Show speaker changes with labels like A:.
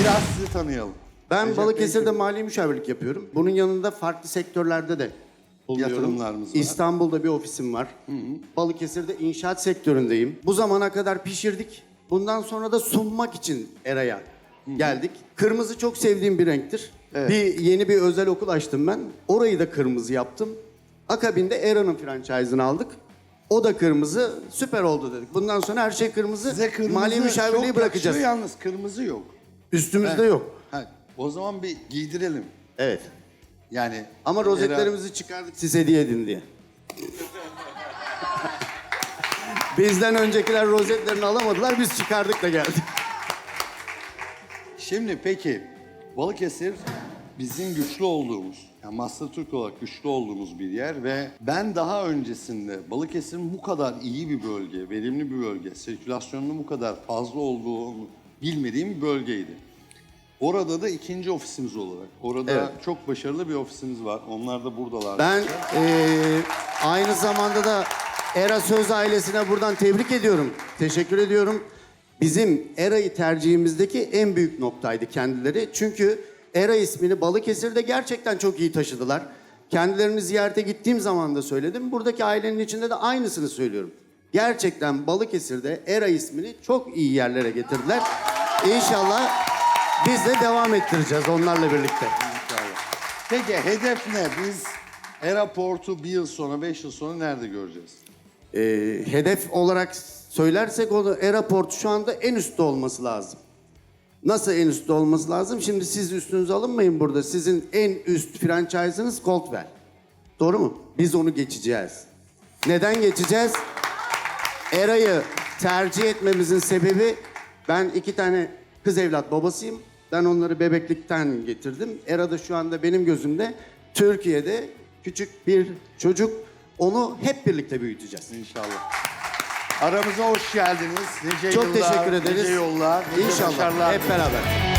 A: Biraz sizi tanıyalım.
B: Ben
A: Recep
B: Balıkesir'de
A: Bey,
B: mali müşavirlik yapıyorum. Bunun yanında farklı sektörlerde de bulunuyorum.
A: Yatırımlarımız var.
B: İstanbul'da bir ofisim var. Balıkesir'de inşaat sektöründeyim. Bu zamana kadar pişirdik. Bundan sonra da sunmak için Era'ya geldik. Kırmızı çok sevdiğim bir renktir. Bir yeni bir özel okul açtım ben. Orayı da kırmızı yaptım. Akabinde Era'nın franchise'ını aldık. O da kırmızı. Süper oldu dedik. Bundan sonra her şey kırmızı.
A: Size kırmızı
B: mali müşavirliği
A: çok
B: bırakacağız.
A: yakışıyor yalnız kırmızı yok.
B: Üstümüzde yok.
A: Ha, o zaman bir giydirelim.
B: Evet.
A: Yani
B: Ama rozetlerimizi çıkardık siz hediye edin diye. Bizden öncekiler rozetlerini alamadılar, biz çıkardık da geldik.
A: Şimdi peki Balıkesir bizim güçlü olduğumuz, yani Master Türk olarak güçlü olduğumuz bir yer ve ben daha öncesinde Balıkesir'in bu kadar iyi bir bölge, verimli bir bölge, sirkülasyonunun bu kadar fazla olduğunu bilmediğim bir bölgeydi. Orada da ikinci ofisimiz olarak. Orada
B: Evet.
A: çok başarılı bir ofisimiz var. Onlar da buradalar.
B: Ben eee, aynı zamanda da Era Söz ailesine buradan tebrik ediyorum. Teşekkür ediyorum. Bizim Era'yı tercihimizdeki en büyük noktaydı kendileri. Çünkü Era ismini Balıkesir'de gerçekten çok iyi taşıdılar. Kendilerini ziyarete gittiğim zaman da söyledim. Buradaki ailenin içinde de aynısını söylüyorum. Gerçekten Balıkesir'de Era ismini çok iyi yerlere getirdiler. İnşallah biz de devam ettireceğiz onlarla birlikte.
A: Peki hedef ne? Biz Aeroport'u bir yıl sonra, beş yıl sonra nerede göreceğiz?
B: Ee, hedef olarak söylersek onu Airport şu anda en üstte olması lazım. Nasıl en üstte olması lazım? Şimdi siz üstünüze alınmayın burada. Sizin en üst franchise'ınız Coldwell. Doğru mu? Biz onu geçeceğiz. Neden geçeceğiz? Era'yı tercih etmemizin sebebi ben iki tane kız evlat babasıyım. Ben onları bebeklikten getirdim. Era da şu anda benim gözümde Türkiye'de küçük bir çocuk. Onu hep birlikte büyüteceğiz.
A: İnşallah. Aramıza hoş geldiniz. Nice
B: Çok
A: yıllar,
B: teşekkür ederiz.
A: Nice yollar, nice
B: İnşallah. Hep beraber.